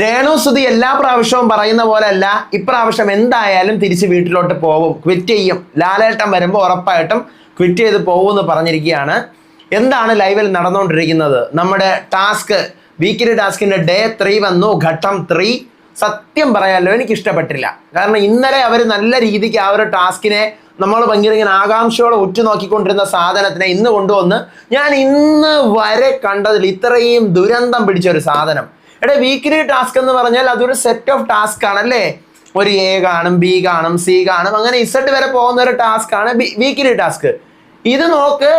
രേണുസുതി എല്ലാ പ്രാവശ്യവും പറയുന്ന പോലെ അല്ല ഇപ്രാവശ്യം എന്തായാലും തിരിച്ച് വീട്ടിലോട്ട് പോവും ക്വിറ്റ് ചെയ്യും. ലാലേട്ടം വരുമ്പോൾ ഉറപ്പായിട്ടും ക്വിറ്റ് ചെയ്ത് പോകും എന്ന് പറഞ്ഞിരിക്കുകയാണ്. എന്താണ് ലൈവിൽ നടന്നുകൊണ്ടിരിക്കുന്നത്? നമ്മുടെ ടാസ്ക് വീക്കിലി ടാസ്കിന്റെ ഡേ ത്രീ വന്നു ഘട്ടം ത്രീ സത്യം പറയാമല്ലോ എനിക്ക് ഇഷ്ടപ്പെട്ടില്ല കാരണം ഇന്നലെ അവർ നല്ല രീതിക്ക് ആ ഒരു ടാസ്കിനെ നമ്മൾ ഭയങ്കര ഇങ്ങനെ ആകാംക്ഷയോടെ ഉറ്റുനോക്കിക്കൊണ്ടിരുന്ന സാധനത്തിനെ ഇന്ന് കൊണ്ടുവന്ന് ഞാൻ ഇന്ന് വരെ കണ്ടതിൽ ഇത്രയും ദുരന്തം പിടിച്ച ഒരു സാധനം. എടാ വീക്കിലി ടാസ്ക് എന്ന് പറഞ്ഞാൽ അതൊരു സെറ്റ് ഓഫ് ടാസ്ക് ആണ് അല്ലേ ഒരു എ കാണും ബി കാണും സി കാണും അങ്ങനെ ഇസഡ് വരെ പോകുന്ന ഒരു ടാസ്ക് ആണ് വീക്കിലി ടാസ്ക് ഇത് നോക്ക്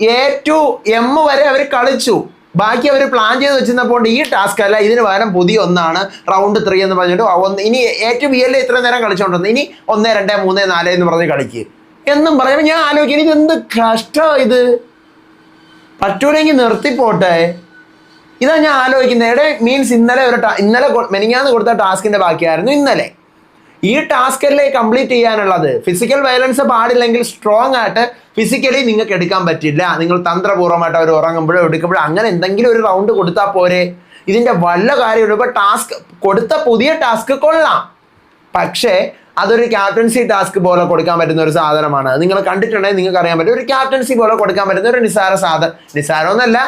എ ടു എം വരെ അവർ കളിച്ചു. ബാക്കി അവർ പ്ലാൻ ചെയ്ത് വെച്ചിരുന്നപ്പോൾ ഈ ടാസ്ക് അല്ല ഇതിന് പകരം പുതിയ ഒന്നാണ് റൗണ്ട് ത്രീ എന്ന് പറഞ്ഞിട്ട് ഒന്ന് ഇനി എ ടു ബി അല്ലേ ഇത്രയും നേരം കളിച്ചോണ്ടിരുന്നത്? ഇനി ഒന്ന് രണ്ട് മൂന്ന് നാല് എന്ന് പറഞ്ഞ് കളിക്കുക എന്നും പറയുമ്പോൾ ഞാൻ ആലോചിക്കും ഇത് എന്ത് കഷ്ടം ഇത്? പറ്റൂലെങ്കിൽ നിർത്തിപ്പോട്ടെ. ഇതാ ഞാൻ ആലോചിക്കുന്നത് എടെ മീൻസ് ഇന്നലെ ഒരു ഇന്നലെ മെനിങ്ങാന്ന് കൊടുത്ത ടാസ്കിന്റെ ബാക്കിയായിരുന്നു ഇന്നലെ. ഈ ടാസ്ക് അല്ലേ കംപ്ലീറ്റ് ചെയ്യാനുള്ളത് ഫിസിക്കൽ വയലൻസ് പാടില്ലെങ്കിൽ സ്ട്രോങ് ആയിട്ട് ഫിസിക്കലി നിങ്ങൾക്ക് എടുക്കാൻ പറ്റില്ല. നിങ്ങൾ തന്ത്രപൂർവമായിട്ട് അവർ ഉറങ്ങുമ്പോഴോ എടുക്കുമ്പോഴോ അങ്ങനെ എന്തെങ്കിലും ഒരു റൗണ്ട് കൊടുത്താൽ പോരെ. ഇതിന്റെ വല്ല കാര്യമുള്ളൂ ഇപ്പൊ ടാസ്ക് കൊടുത്ത പുതിയ ടാസ്ക് കൊള്ളാം. പക്ഷേ അതൊരു ക്യാപ്റ്റൻസി ടാസ്ക് പോലെ കൊടുക്കാൻ പറ്റുന്ന ഒരു സാധനമാണ്. നിങ്ങൾ കണ്ടിട്ടുണ്ടെങ്കിൽ നിങ്ങൾക്ക് അറിയാൻ പറ്റും. ഒരു ക്യാപ്റ്റൻസി പോലെ കൊടുക്കാൻ പറ്റുന്ന ഒരു നിസാര സാധനം നിസാരമൊന്നല്ല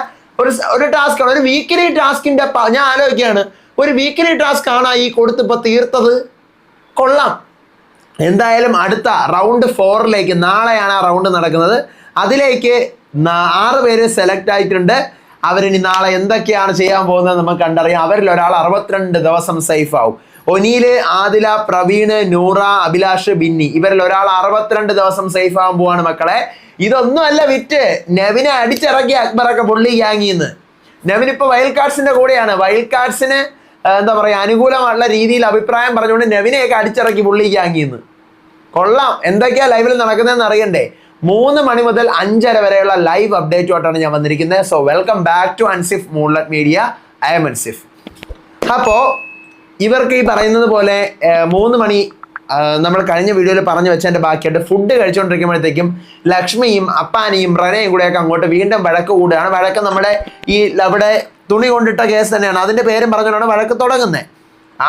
ഒരു ഒരു ടാസ്ക് ആണ്. ഒരു വീക്കിലി ടാസ്കിന്റെ ഞാൻ ആലോചിക്കുകയാണ്. ഒരു വീക്കിലി ടാസ്ക് ആണ് ഈ കൊടുത്തിപ്പോൾ തീർത്തത്? കൊള്ളാം. എന്തായാലും അടുത്ത റൗണ്ട് ഫോറിലേക്ക് നാളെയാണ് ആ റൗണ്ട് നടക്കുന്നത്. അതിലേക്ക് ആറ് പേര് സെലക്ട് ആയിട്ടുണ്ട്. അവരിനി നാളെ എന്തൊക്കെയാണ് ചെയ്യാൻ പോകുന്നത് നമുക്ക് കണ്ടറിയാം. അവരിൽ ഒരാൾ അറുപത്തിരണ്ട് ദിവസം സേഫ് ആവും. ഒനീൽ ആദില പ്രവീണ് നൂറ അഭിലാഷ് ബിന്നി. ഇവരിൽ ഒരാൾ അറുപത്തിരണ്ട് ദിവസം സേഫ് ആകാൻ പോവാണ് മക്കളെ. ഇതൊന്നും അല്ല വിറ്റ്. നെവിനെ അടിച്ചിറക്കി അക്ബറൊക്കെ പുള്ളി ഗ്യാങ്ങിന്ന് നെവിൻ ഇപ്പൊ വൈൽഡ് കാർഡ്സിന്റെ കൂടെയാണ്. വൈൽഡ് കാർഡ്സിന് എന്താ പറയാ അനുകൂലമുള്ള രീതിയിൽ അഭിപ്രായം പറഞ്ഞുകൊണ്ട് നെവിനെയൊക്കെ അടിച്ചിറക്കി പുള്ളി ഗ്യാങ്ങിന്ന് കൊള്ളാം. എന്തൊക്കെയാ ലൈവിൽ നടക്കുന്നതെന്ന് അറിയണ്ടേ? മൂന്ന് മണി മുതൽ അഞ്ചര വരെയുള്ള ലൈവ് അപ്ഡേറ്റുമായിട്ടാണ് ഞാൻ വന്നിരിക്കുന്നത്. So welcome back to Ansif moonlight media I'm Ansif അപ്പോ ഇവർക്ക് ഈ പറയുന്നത് പോലെ മൂന്ന് മണി നമ്മൾ കഴിഞ്ഞ വീഡിയോയിൽ പറഞ്ഞു വെച്ചതിന്റെ ബാക്കിയായിട്ട് ഫുഡ് കഴിച്ചുകൊണ്ടിരിക്കുമ്പോഴത്തേക്കും ലക്ഷ്മിയും അപ്പാനിയും റനയും കൂടെയൊക്കെ അങ്ങോട്ട് വീണ്ടും വഴക്ക് കൂടുകയാണ്. വഴക്ക് നമ്മുടെ ഈ അവിടെ തുണി കൊണ്ടിട്ട കേസ് തന്നെയാണ്. അതിന്റെ പേരും പറഞ്ഞുകൊണ്ടാണ് വഴക്ക് തുടങ്ങുന്നത്.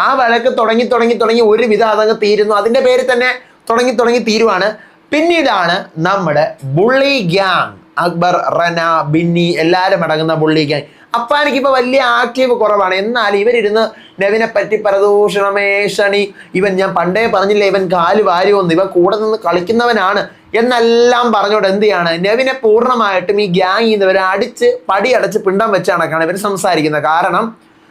ആ വഴക്ക് തുടങ്ങി തുടങ്ങി തുടങ്ങി ഒരു വിധം അതങ്ങ് തീരുന്നു. അതിന്റെ പേര് തന്നെ തുടങ്ങി തുടങ്ങി തീരുവാണ്. പിന്നീടാണ് നമ്മുടെ ബുള്ളി ഗ്യാങ് അക്ബർ റന ബിന്നി എല്ലാവരും അടങ്ങുന്ന ബുള്ളി ഗ്യാങ് അപ്പാനിക്ക് ഇപ്പൊ വലിയ ആക്റ്റീവ് കുറവാണ്. എന്നാൽ ഇവരിരുന്ന് നെവിനെ പറ്റി പരദൂഷണമേ ശനി ഇവൻ ഞാൻ പണ്ടേ പറഞ്ഞില്ല ഇവൻ കാൽ വാരി വന്നു ഇവൻ കൂടെ നിന്ന് കളിക്കുന്നവനാണ് എന്നെല്ലാം പറഞ്ഞോട് എന്ത് ചെയ്യാണ്? നെവിനെ പൂർണമായിട്ടും ഈ ഗ്യാങ് ഇവരെ അടിച്ച് പടി അടച്ച് പിണ്ടം വെച്ച് കണക്കാണ് ഇവർ സംസാരിക്കുന്നത്. കാരണം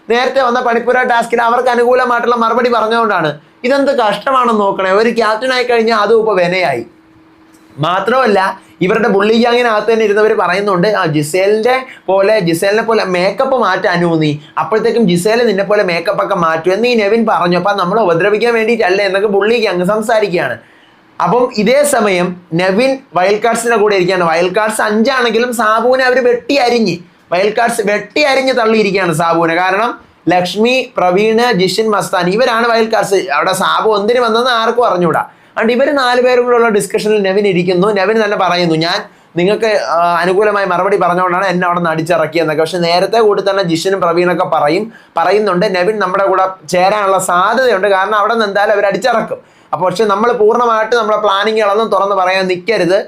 നേരത്തെ വന്ന പണിപ്പുര ടാസ്കിൽ അവർക്ക് അനുകൂലമായിട്ടുള്ള മറുപടി പറഞ്ഞുകൊണ്ടാണ് ഇതെന്ത് കഷ്ടമാണെന്ന് നോക്കണേ. ഒരു ക്യാപ്റ്റനായി കഴിഞ്ഞാൽ അതും ഇപ്പൊ വിനയായി. മാത്രമല്ല ഇവരുടെ ബുള്ളി ഗ്യാങ്ങിനകത്ത് തന്നെ ഇരുന്നവർ പറയുന്നുണ്ട് ആ ജിസേലിന്റെ പോലെ ജിസേലിനെ പോലെ മേക്കപ്പ് മാറ്റാനു നീ. അപ്പോഴത്തേക്കും ജിസേൽ നിന്നെ പോലെ മേക്കപ്പ് മാറ്റും എന്ന് ഈ നെവിൻ പറഞ്ഞു. അപ്പം നമ്മൾ ഉപദ്രവിക്കാൻ വേണ്ടിയിട്ടല്ല എന്നൊക്കെ ബുള്ളി ഗ്യാങ് സംസാരിക്കുകയാണ്. അപ്പം ഇതേ സമയം നെവിൻ വൈൽഡ് കാർഡ്സിന്റെ കൂടെ ഇരിക്കുകയാണ്. വൈൽഡ് കാർഡ്സ് അഞ്ചാണെങ്കിലും സാബുവിനെ അവർ വെട്ടി അരിഞ്ഞ് വൈൽഡ് കാർഡ്സ് വെട്ടി അരിഞ്ഞ് തള്ളിയിരിക്കുകയാണ് സാബുവിനെ. കാരണം ലക്ഷ്മി പ്രവീണ് ജിഷിൻ മസ്താൻ ഇവരാണ് വൈൽഡ് കാർഡ്സ് അവിടെ സാബു എന്തിനു വന്നെന്ന് ആർക്കും അറിഞ്ഞൂടാ. അതുകൊണ്ട് ഇവർ നാല് പേരും കൂടെയുള്ള ഡിസ്കഷനിൽ നെവിൻ ഇരിക്കുന്നു. നെവിൻ തന്നെ പറയുന്നു ഞാൻ നിങ്ങൾക്ക് അനുകൂലമായി മറുപടി പറഞ്ഞുകൊണ്ടാണ് എന്നെ അവിടെ നിന്ന് അടിച്ചിറക്കിയെന്നൊക്കെ പക്ഷെ നേരത്തെ കൂടി തന്നെ ജിഷനും പ്രവീണൊക്കെ പറയും പറയുന്നുണ്ട്. നെവിൻ നമ്മുടെ കൂടെ ചേരാനുള്ള സാധ്യതയുണ്ട്. കാരണം അവിടെ നിന്ന് എന്തായാലും അവർ അടിച്ചിറക്കും. അപ്പോൾ പക്ഷെ നമ്മൾ പൂർണമായിട്ട് നമ്മളെ പ്ലാനിങ്ങുകളൊന്നും തുറന്ന് പറയാൻ നിൽക്കരുത്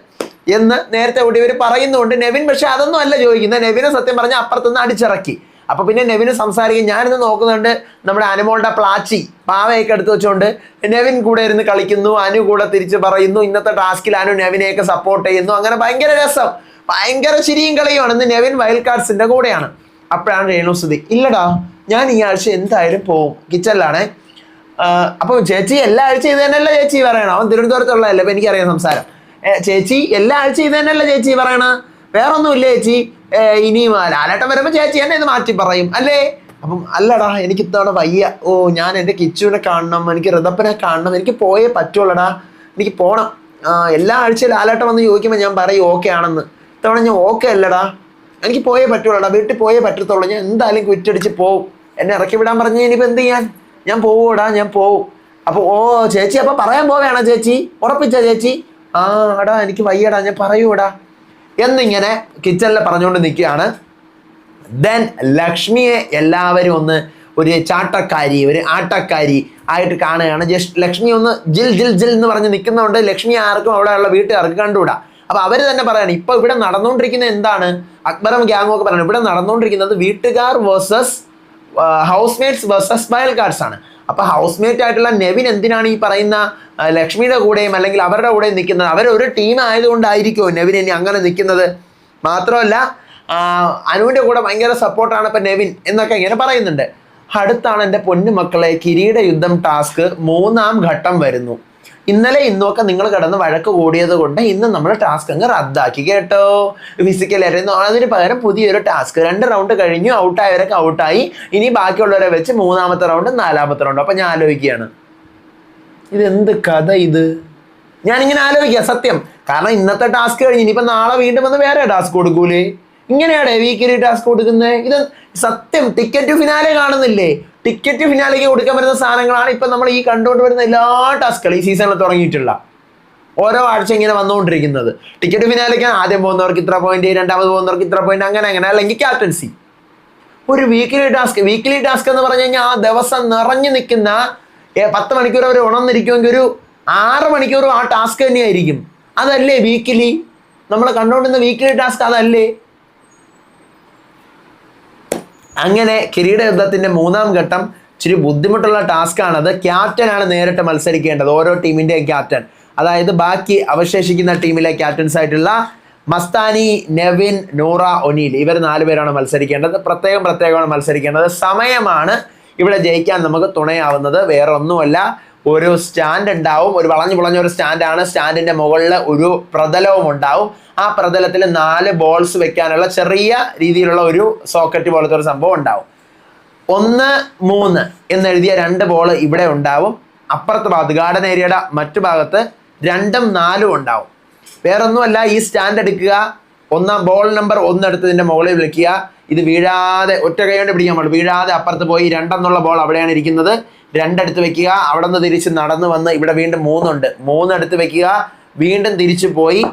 എന്ന് നേരത്തെ കൂടി ഇവർ പറയുന്നുണ്ട്. നെവിൻ പക്ഷെ അതൊന്നും അല്ല ചോദിക്കുന്നത്. നെവിനെ സത്യം പറഞ്ഞാൽ അപ്പുറത്തുനിന്ന് അടിച്ചിറക്കി. അപ്പൊ പിന്നെ നെവിന് സംസാരിക്കും. ഞാനിന്ന് നോക്കുന്നുണ്ട് നമ്മുടെ അനുമോളുടെ പ്ലാച്ചി. പാവയൊക്കെ എടുത്ത് വെച്ചുകൊണ്ട് നെവിൻ കൂടെ ഇരുന്ന് കളിക്കുന്നു അനു കൂടെ തിരിച്ച് പറയുന്നു ഇന്നത്തെ ടാസ്കിൽ അനു നെവിനെയൊക്കെ സപ്പോർട്ട് ചെയ്യുന്നു. അങ്ങനെ ഭയങ്കര രസം. ഭയങ്കര ചിരിയും കളിയുമാണ്. ഇന്ന് നെവിൻ വൈൽഡ് കാർഡ്സിന്റെ കൂടെയാണ്. അപ്പോഴാണ് രേണുസുതി ഇല്ലടാ ഞാൻ ഈ ആഴ്ച എന്തായാലും പോവും. കിച്ചണിലാണേ. അപ്പൊ ചേച്ചി എല്ലാ ആഴ്ച ഇത് തന്നെയല്ല ചേച്ചി പറയണം? അവൻ തിരുവനന്തപുരത്തുള്ളതല്ലേ അപ്പൊ എനിക്കറിയാം സംസാരം. ചേച്ചി എല്ലാ ആഴ്ച ഇത് തന്നെയല്ല ചേച്ചി പറയണ? വേറൊന്നുമില്ല ചേച്ചി? ഇനിയും ലാലേട്ടൻ വരുമ്പോൾ ചേച്ചി എന്നെ ഇത് മാറ്റി പറയും അല്ലേ? അപ്പം അല്ലടാ എനിക്ക് ഇത്തവണ വയ്യ. ഓ ഞാൻ എന്റെ കിച്ചുവിനെ കാണണം എനിക്ക് ഋതപ്പനെ കാണണം എനിക്ക് പോയേ പറ്റുള്ളടാ. എനിക്ക് പോണം. എല്ലാ ആഴ്ചയും ലാലേട്ടൻ വന്ന് ചോദിക്കുമ്പോൾ ഞാൻ പറയും ഓക്കെ ആണെന്ന്. ഇത്തവണ ഞാൻ ഓക്കെ അല്ലടാ. എനിക്ക് പോയേ പറ്റുള്ളടാ വീട്ടിൽ പോയേ പറ്റത്തുള്ളൂ. ഞാൻ എന്തായാലും കുറ്റടിച്ച് പോവും. എന്നെ ഇറക്കി വിടാൻ പറഞ്ഞ് ഇനിയിപ്പോൾ എന്ത് ചെയ്യാൻ? ഞാൻ പോവൂടാ ഞാൻ പോവും. അപ്പോൾ ഓ ചേച്ചി അപ്പോൾ പറയാൻ പോവുകയാണോ ചേച്ചി? ഉറപ്പിച്ച ചേച്ചി? ആ എടാ എനിക്ക് വയ്യടാ ഞാൻ പറയൂടാ. എന്നിങ്ങനെ കിച്ചണിൽ പറഞ്ഞുകൊണ്ട് നിൽക്കുകയാണ്. ദെൻ ലക്ഷ്മിയെ എല്ലാവരും ഒന്ന് ഒരു ചാട്ടക്കാരി ഒരു ആട്ടക്കാരി ആയിട്ട് കാണുകയാണ്. ജസ്റ്റ് ലക്ഷ്മി ഒന്ന് ജിൽ ജിൽ ജിൽ എന്ന് പറഞ്ഞ് നിൽക്കുന്നതുകൊണ്ട് ലക്ഷ്മി ആർക്കും അവിടെയുള്ള വീട്ടുകാർക്ക് കണ്ടുകൂടാ. അപ്പോൾ അവർ തന്നെ പറയാണ് ഇപ്പോൾ ഇവിടെ നടന്നുകൊണ്ടിരിക്കുന്നത് എന്താണ്? അക്ബറും ഗ്യാങ്ങും ഒക്കെ പറയുന്നത് ഇവിടെ നടന്നുകൊണ്ടിരിക്കുന്നത് വീട്ടുകാർ വേഴ്സസ് ഹൗസ് മേറ്റ്സ് വേഴ്സസ് ബയൽ കാർഡ്സ് ആണ്. അപ്പൊ ഹൗസ് മേറ്റ് ആയിട്ടുള്ള നെവിൻ എന്തിനാണ് ഈ പറയുന്ന ലക്ഷ്മിയുടെ കൂടെയും അല്ലെങ്കിൽ അവരുടെ കൂടെയും നിൽക്കുന്നത്? അവരൊരു ടീം ആയതുകൊണ്ടായിരിക്കുമോ നെവിൻ ഇനി അങ്ങനെ നിൽക്കുന്നത്? മാത്രമല്ല അനുവിന്റെ കൂടെ ഭയങ്കര സപ്പോർട്ടാണ് ഇപ്പൊ നെവിൻ എന്നൊക്കെ ഇങ്ങനെ പറയുന്നുണ്ട്. അടുത്താണ് എന്റെ പൊന്നുമക്കളെ കിരീട യുദ്ധം ടാസ്ക് മൂന്നാം ഘട്ടം വരുന്നു. ഇന്നലെ ഇന്നൊക്കെ നിങ്ങൾ കിടന്ന് വഴക്ക് കൂടിയത് കൊണ്ട് ഇന്ന് നമ്മൾ ടാസ്ക് അങ്ങ് റദ്ദാക്കി കേട്ടോ? ഫിസിക്കൽ ആയിരുന്നു അതിന് പകരം പുതിയൊരു ടാസ്ക് രണ്ട് റൗണ്ട് കഴിഞ്ഞു ഔട്ടായവരൊക്കെ ഔട്ടായി ഇനി ബാക്കിയുള്ളവരെ വെച്ച് മൂന്നാമത്തെ റൗണ്ട് നാലാമത്തെ റൗണ്ട് അപ്പൊ ഞാൻ ആലോചിക്കുകയാണ്. ഇതെന്ത് കഥ ഇത്? ഞാനിങ്ങനെ ആലോചിക്കുക സത്യം. കാരണം ഇന്നത്തെ ടാസ്ക് കഴിഞ്ഞ് ഇനിയിപ്പോ നാളെ വീണ്ടും വന്ന് വേറെ ടാസ്ക് കൊടുക്കൂലേ? ഇങ്ങനെയാണ് വീക്കിലി ടാസ്ക് കൊടുക്കുന്നത് ഇത് സത്യം ടിക്കറ്റ് ഫിനാലെ കാണുന്നില്ലേ? ടിക്കറ്റ് ഫിനാലേക്ക് കൊടുക്കാൻ പറ്റുന്ന സാധനങ്ങളാണ് ഇപ്പൊ നമ്മൾ ഈ കണ്ടുകൊണ്ട് വരുന്ന എല്ലാ ടാസ്കുകളും ഈ സീസണിൽ തുടങ്ങിയിട്ടുള്ള. ഓരോ ആഴ്ച ഇങ്ങനെ വന്നുകൊണ്ടിരിക്കുന്നത്. ടിക്കറ്റ് ഫിനാലേക്കാണ് ആദ്യം പോകുന്നവർക്ക് ഇത്ര പോയിന്റ് രണ്ടാമത് പോകുന്നവർക്ക് ഇത്ര പോയിന്റ് അങ്ങനെ അങ്ങനെ. അല്ലെങ്കിൽ ക്യാപ്റ്റൻസി ഒരു വീക്കിലി ടാസ്ക് വീക്കിലി ടാസ്ക് എന്ന് പറഞ്ഞു കഴിഞ്ഞാൽ ആ ദിവസം നിറഞ്ഞു നിൽക്കുന്ന പത്ത് മണിക്കൂർ അവർ ഉണർന്നിരിക്കുമെങ്കിൽ ഒരു ആറ് മണിക്കൂറും ആ ടാസ്ക് തന്നെയായിരിക്കും. അതല്ലേ വീക്കിലി നമ്മൾ കണ്ടുകൊണ്ടിരുന്ന വീക്കിലി ടാസ്ക് അതല്ലേ? അങ്ങനെ കിരീട യുദ്ധത്തിന്റെ മൂന്നാം ഘട്ടം ഇച്ചിരി ബുദ്ധിമുട്ടുള്ള ടാസ്ക് ആണത്. ക്യാപ്റ്റനാണ് നേരിട്ട് മത്സരിക്കേണ്ടത്. ഓരോ ടീമിന്റെയും ക്യാപ്റ്റൻ അതായത് ബാക്കി അവശേഷിക്കുന്ന ടീമിലെ ക്യാപ്റ്റൻസ് ആയിട്ടുള്ള മസ്താനി നെവിൻ നൂറ ഒനീൽ ഇവർ നാലുപേരാണ് മത്സരിക്കേണ്ടത്. പ്രത്യേകം പ്രത്യേകമാണ് മത്സരിക്കേണ്ടത്. സമയമാണ് ഇവിടെ ജയിക്കാൻ നമുക്ക് തുണയാവുന്നത്. വേറെ ഒന്നുമല്ല ഒരു സ്റ്റാൻഡ് ഉണ്ടാവും. ഒരു വളഞ്ഞു പുളഞ്ഞ ഒരു സ്റ്റാൻഡാണ് സ്റ്റാൻഡിന്റെ മുകളിൽ ഒരു പ്രതലവും ഉണ്ടാവും. ആ പ്രതലത്തിൽ നാല് ബോൾസ് വെക്കാനുള്ള ചെറിയ രീതിയിലുള്ള ഒരു സോക്കറ്റ് പോലത്തെ ഒരു സംഭവം ഉണ്ടാവും. ഒന്ന് മൂന്ന് എന്നെഴുതിയ രണ്ട് ബോൾ ഇവിടെ ഉണ്ടാവും. അപ്പുറത്ത് ഭാഗത്ത് ഗാർഡൻ ഏരിയയുടെ മറ്റു ഭാഗത്ത് രണ്ടും നാലും ഉണ്ടാവും. വേറൊന്നുമല്ല ഈ സ്റ്റാൻഡ് എടുക്കുക. ഒന്നാം ബോൾ നമ്പർ ഒന്ന് എടുത്തതിന്റെ മുകളിൽ വിളിക്കുക. ഇത് വീഴാതെ ഒറ്റ കൈ കൊണ്ട് പിടിക്കാൻ പാടും വീഴാതെ അപ്പുറത്ത് പോയി രണ്ടെന്നുള്ള ബോൾ അവിടെയാണ് ഇരിക്കുന്നത്. രണ്ടെടുത്ത് വെക്കുക. അവിടെ നിന്ന് തിരിച്ച് നടന്നു വന്ന് ഇവിടെ വീണ്ടും മൂന്നുണ്ട്. മൂന്നെടുത്ത് വെക്കുക. വീണ്ടും തിരിച്ചു പോയി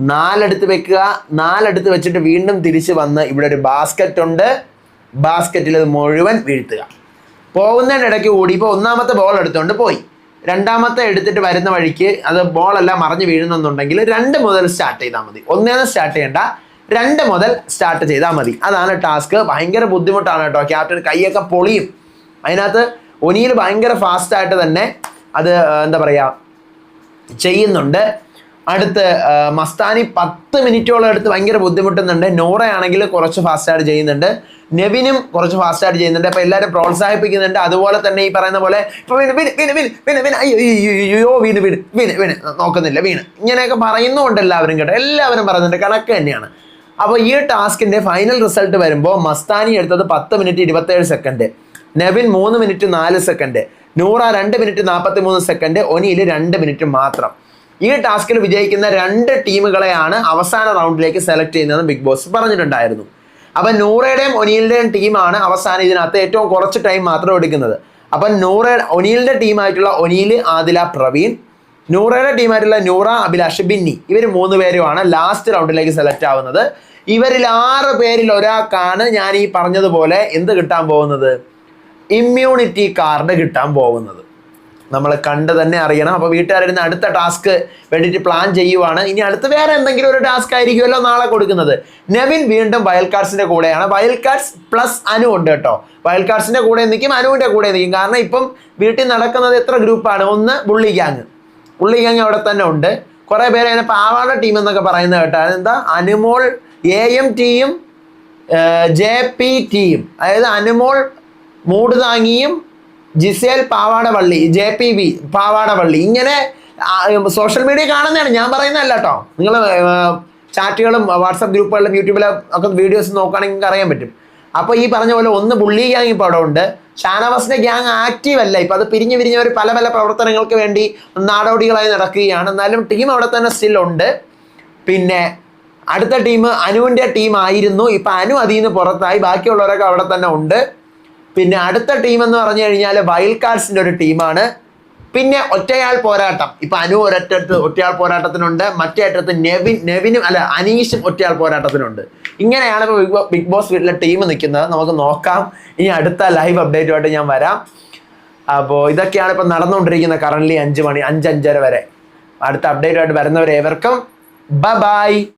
നാലെടുത്ത് വെക്കുക. നാലെടുത്ത് വെച്ചിട്ട് വീണ്ടും തിരിച്ച് വന്ന് ഇവിടെ ഒരു ബാസ്ക്കറ്റ് ഉണ്ട്. ബാസ്ക്കറ്റിൽ അത് മുഴുവൻ വീഴ്ത്തുക. പോകുന്നതിനിടയ്ക്ക് കൂടി ഇപ്പോൾ ഒന്നാമത്തെ ബോൾ എടുത്തുകൊണ്ട് പോയി. രണ്ടാമത്തെ എടുത്തിട്ട് വരുന്ന വഴിക്ക് അത് ബോളെല്ലാം മറിഞ്ഞ് വീഴുന്നുണ്ടെങ്കിൽ രണ്ട് മുതൽ സ്റ്റാർട്ട് ചെയ്താൽ മതി. ഒന്നേന്ന് സ്റ്റാർട്ട് ചെയ്യണ്ട. രണ്ട് മുതൽ സ്റ്റാർട്ട് ചെയ്താൽ മതി. അതാണ് ടാസ്ക് ഭയങ്കര ബുദ്ധിമുട്ടാണ് കേട്ടോ. ക്യാപ്റ്റൻ കൈയൊക്കെ പൊളിയും. അതിനകത്ത് ഒനിയിൽ ഭയങ്കര ഫാസ്റ്റായിട്ട് തന്നെ അത് എന്താ പറയുക ചെയ്യുന്നുണ്ട്. അടുത്ത് മസ്താനി പത്ത് മിനിറ്റോളം എടുത്ത് ഭയങ്കര ബുദ്ധിമുട്ടുന്നുണ്ട്. നോറയാണെങ്കിൽ കുറച്ച് ഫാസ്റ്റായിട്ട് ചെയ്യുന്നുണ്ട്. നെവിനും കുറച്ച് ഫാസ്റ്റായിട്ട് ചെയ്യുന്നുണ്ട്. അപ്പോൾ എല്ലാവരും പ്രോത്സാഹിപ്പിക്കുന്നുണ്ട്. അതുപോലെ തന്നെ ഈ പറയുന്ന പോലെ ഇപ്പോൾ വീണ് വീണ് വീണ് വീണ് വീണ് വീണ് അയ്യോ വീണ് വീണ് വീണ് വീണ്. നോക്കുന്നില്ല വീണ്. ഇങ്ങനെയൊക്കെ പറയുന്നുണ്ട് എല്ലാവരും കേട്ടോ. എല്ലാവരും പറയുന്നുണ്ട്. കണക്ക് തന്നെയാണ്. അപ്പോൾ ഈ ടാസ്കിന്റെ ഫൈനൽ റിസൾട്ട് വരുമ്പോൾ മസ്താനി എടുത്തത് പത്ത് മിനിറ്റ് ഇരുപത്തേഴ് സെക്കൻഡ് നെവിൻ മൂന്ന് മിനിറ്റ് നാല് സെക്കൻഡ് നൂറ രണ്ട് മിനിറ്റ് നാൽപ്പത്തി മൂന്ന് സെക്കൻഡ് ഒനിയിൽ രണ്ട് മിനിറ്റ് മാത്രം. ഈ ടാസ്കിൽ വിജയിക്കുന്ന രണ്ട് ടീമുകളെയാണ് അവസാന റൗണ്ടിലേക്ക് സെലക്ട് ചെയ്യുന്നതെന്ന് ബിഗ് ബോസ് പറഞ്ഞിട്ടുണ്ടായിരുന്നു. അപ്പം നൂറയുടെയും ഒനിയിലുടെയും ടീമാണ് അവസാനം ഇതിനകത്ത് ഏറ്റവും കുറച്ച് ടൈം മാത്രം എടുക്കുന്നത്. അപ്പം നൂറ ഒനിയിലിന്റെ ടീമായിട്ടുള്ള ഒനിയിൽ ആദില പ്രവീൺ. നൂറയുടെ ടീമായിട്ടുള്ള നൂറ അഭിലാഷ് ബിന്നി. ഇവർ മൂന്ന് പേരുമാണ് ലാസ്റ്റ് റൗണ്ടിലേക്ക് സെലക്ട് ആവുന്നത്. ഇവരിൽ ആറ് പേരിൽ ഒരാൾക്കാണ് ഞാൻ ഈ പറഞ്ഞതുപോലെ എന്ത് കിട്ടാൻ പോകുന്നത്? ഇമ്മ്യൂണിറ്റി കാർഡ് കിട്ടാൻ പോകുന്നത്. നമ്മൾ കണ്ട് തന്നെ അറിയണം. അപ്പോൾ വീട്ടുകാരിരുന്ന് അടുത്ത ടാസ്ക് വേണ്ടിയിട്ട് പ്ലാൻ ചെയ്യുവാണ്. ഇനി അടുത്ത വേറെ എന്തെങ്കിലും ഒരു ടാസ്ക് ആയിരിക്കുമല്ലോ നാളെ കൊടുക്കുന്നത്. നെവിൻ വീണ്ടും വയൽക്കാർഡ്സിന്റെ കൂടെയാണ്. വയൽക്കാർഡ്സ് പ്ലസ് അനു ഉണ്ട് കേട്ടോ. വയൽക്കാർഡ്സിന്റെ കൂടെ നിൽക്കും അനുവിന്റെ കൂടെ നിൽക്കും. കാരണം ഇപ്പം വീട്ടിൽ നടക്കുന്നത് എത്ര ഗ്രൂപ്പാണ് ഒന്ന് ബുള്ളി ഗ്യാങ് ബുള്ളി ഗ്യാങ് അവിടെ തന്നെ ഉണ്ട്. കുറേ പേര് അതിനെ പാവാട ടീം എന്നൊക്കെ പറയുന്നത് കേട്ടോ. അതെന്താ? അനുമോൾ എ എം ടിയും ജെ പി ടിയും അതായത് അനുമോൾ മൂട് താങ്ങിയും ജിസേൽ പാവാടവള്ളി ജെ പി വി പാവാടവള്ളി. ഇങ്ങനെ സോഷ്യൽ മീഡിയ കാണുന്നതാണ്. ഞാൻ പറയുന്നതല്ല കേട്ടോ. നിങ്ങൾ ചാറ്റുകളും വാട്സപ്പ് ഗ്രൂപ്പുകളിലും യൂട്യൂബിലും ഒക്കെ വീഡിയോസ് നോക്കുകയാണെങ്കിൽ അറിയാൻ പറ്റും. അപ്പോൾ ഈ പറഞ്ഞ പോലെ ഒന്ന് ബുള്ളി ഗ്യാങ് ഇപ്പോൾ അവിടെ ഉണ്ട്. ഷാനവാസിന്റെ ഗ്യാങ് ആക്റ്റീവ് അല്ല. ഇപ്പൊ അത് പിരിഞ്ഞു പിരിഞ്ഞവർ പല പല പ്രവർത്തനങ്ങൾക്ക് വേണ്ടി നാടോടികളായി നടക്കുകയാണ്. എന്നാലും ടീം അവിടെ തന്നെ സ്റ്റിൽ ഉണ്ട്. പിന്നെ അടുത്ത ടീം അനുവിന്റെ ടീം ആയിരുന്നു. ഇപ്പൊ അനു അതിൽ നിന്ന് പുറത്തായി. ബാക്കിയുള്ളവരൊക്കെ അവിടെ തന്നെ ഉണ്ട്. പിന്നെ അടുത്ത ടീം എന്ന് പറഞ്ഞു കഴിഞ്ഞാൽ വൈൽഡ് കാർഡ്സിന്റെ ഒരു ടീമാണ് പിന്നെ ഒറ്റയാൾ പോരാട്ടം. ഇപ്പം അനു ഒരറ്റത്ത് ഒറ്റയാൾ പോരാട്ടത്തിനുണ്ട്. മറ്റേ അറ്റത്ത് നെവിൻ നെവിനും അല്ല അനീഷും ഒറ്റയാൾ പോരാട്ടത്തിനുണ്ട്. ഇങ്ങനെയാണ് ഇപ്പോൾ ബിഗ് ബോ- ബിഗ് ബോസ് വീട്ടിലെ ടീം നിൽക്കുന്നത്. നമുക്ക് നോക്കാം. ഇനി അടുത്ത ലൈവ് അപ്ഡേറ്റുമായിട്ട് ഞാൻ വരാം. അപ്പോൾ ഇതൊക്കെയാണ് ഇപ്പം നടന്നുകൊണ്ടിരിക്കുന്നത് കറന്റ് അഞ്ച് മണി അഞ്ച് അഞ്ചര വരെ. അടുത്ത അപ്ഡേറ്റുമായിട്ട് വരുന്നവരെ ഏവർക്കും ബൈ